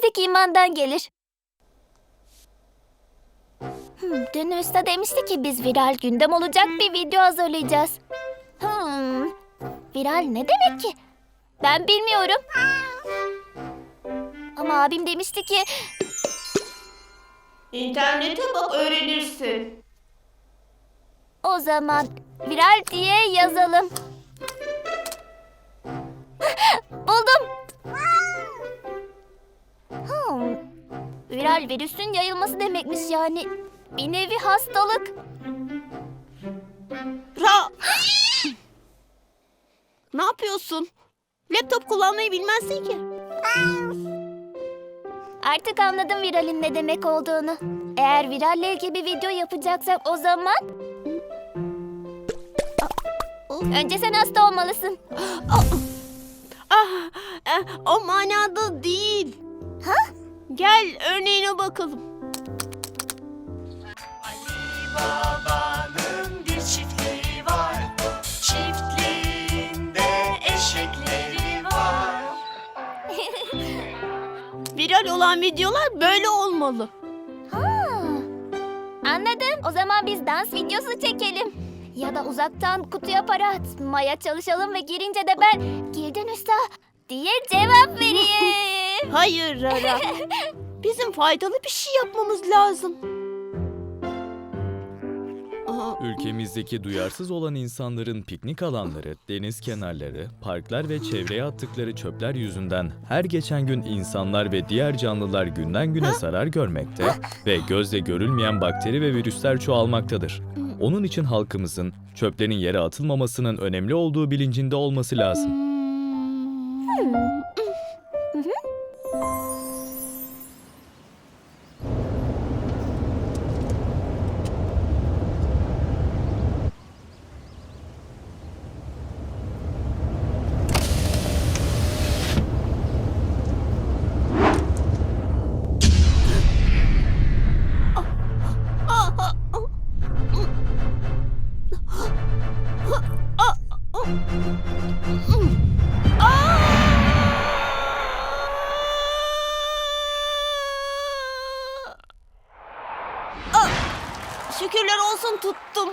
zamandan gelir. Hmm, dün Usta demişti ki biz viral gündem olacak bir video hazırlayacağız. Hmm, viral ne demek ki? Ben bilmiyorum. Ama abim demişti ki İnternete bak öğrenirsin. o zaman viral diye yazalım. Viral virüsün yayılması demekmiş yani. Bir nevi hastalık. Ra! ne yapıyorsun? Laptop kullanmayı bilmezsin ki. Artık anladım viralin ne demek olduğunu. Eğer viralle ilgili bir video yapacaksak o zaman... Önce sen hasta olmalısın. Ah, eh, o manada değil. Ha? Gel örneğine bakalım. Babanın bir çiftliği var Çiftliğinde eşekleri var Viral olan videolar böyle olmalı. Ha, anladım. O zaman biz dans videosu çekelim. Ya da uzaktan kutuya para atmaya çalışalım ve girince de ben girdin usta diye cevap vereyim. Hayır Rara. Bizim faydalı bir şey yapmamız lazım. Ülkemizdeki duyarsız olan insanların piknik alanları, deniz kenarları, parklar ve çevreye attıkları çöpler yüzünden her geçen gün insanlar ve diğer canlılar günden güne zarar görmekte ve gözle görülmeyen bakteri ve virüsler çoğalmaktadır. Onun için halkımızın çöplerin yere atılmamasının önemli olduğu bilincinde olması lazım. Şükürler olsun tuttum.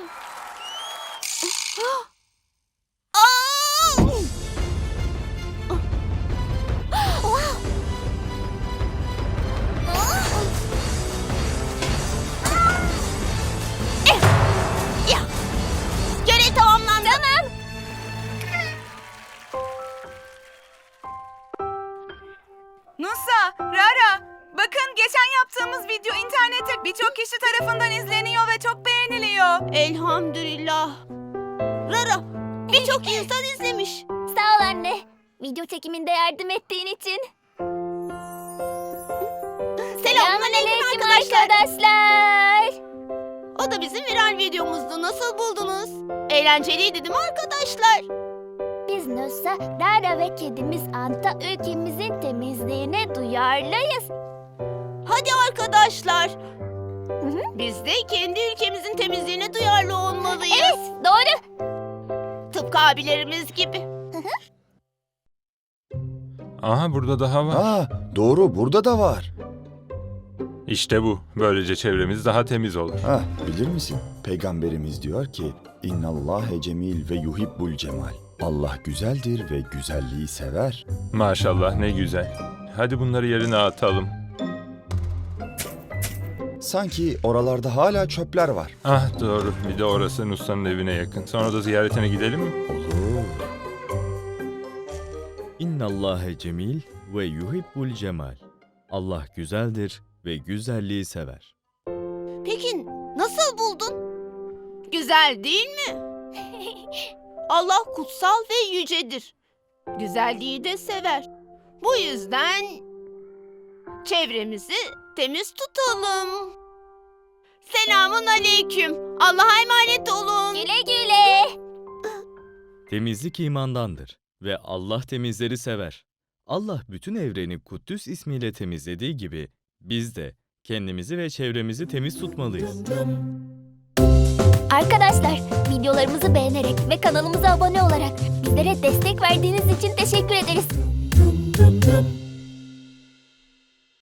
Yaptığımız video internette birçok kişi tarafından izleniyor ve çok beğeniliyor. Elhamdülillah. Rara, birçok insan izlemiş. Sağ ol anne. Video çekiminde yardım ettiğin için. Selamünaleyküm arkadaşlar. arkadaşlar. O da bizim viral videomuzdu. Nasıl buldunuz? Eğlenceliydi değil mi arkadaşlar? Biz Nusa, Rara ve kedimiz Anta ülkemizin temizliğine duyarlıyız. Hadi arkadaşlar. Biz de kendi ülkemizin temizliğine duyarlı olmalıyız. Evet, doğru. Tıpkı abilerimiz gibi. Aha burada daha var. Aa, doğru burada da var. İşte bu. Böylece çevremiz daha temiz olur. Ha, bilir misin? Peygamberimiz diyor ki İnnallâhe cemil ve yuhibbul cemal. Allah güzeldir ve güzelliği sever. Maşallah ne güzel. Hadi bunları yerine atalım. Sanki oralarda hala çöpler var. Ah doğru. Bir de orası Nusra'nın evine yakın. Sonra da ziyaretine gidelim mi? Olur. İnnallâhe cemil ve yuhibbul cemal. Allah güzeldir ve güzelliği sever. Peki nasıl buldun? Güzel değil mi? Allah kutsal ve yücedir. Güzelliği de sever. Bu yüzden çevremizi temiz tutalım. Selamun aleyküm. Allah'a emanet olun. Güle güle. Temizlik imandandır ve Allah temizleri sever. Allah bütün evreni Kuddüs ismiyle temizlediği gibi biz de kendimizi ve çevremizi temiz tutmalıyız. Arkadaşlar, videolarımızı beğenerek ve kanalımıza abone olarak bizlere destek verdiğiniz için teşekkür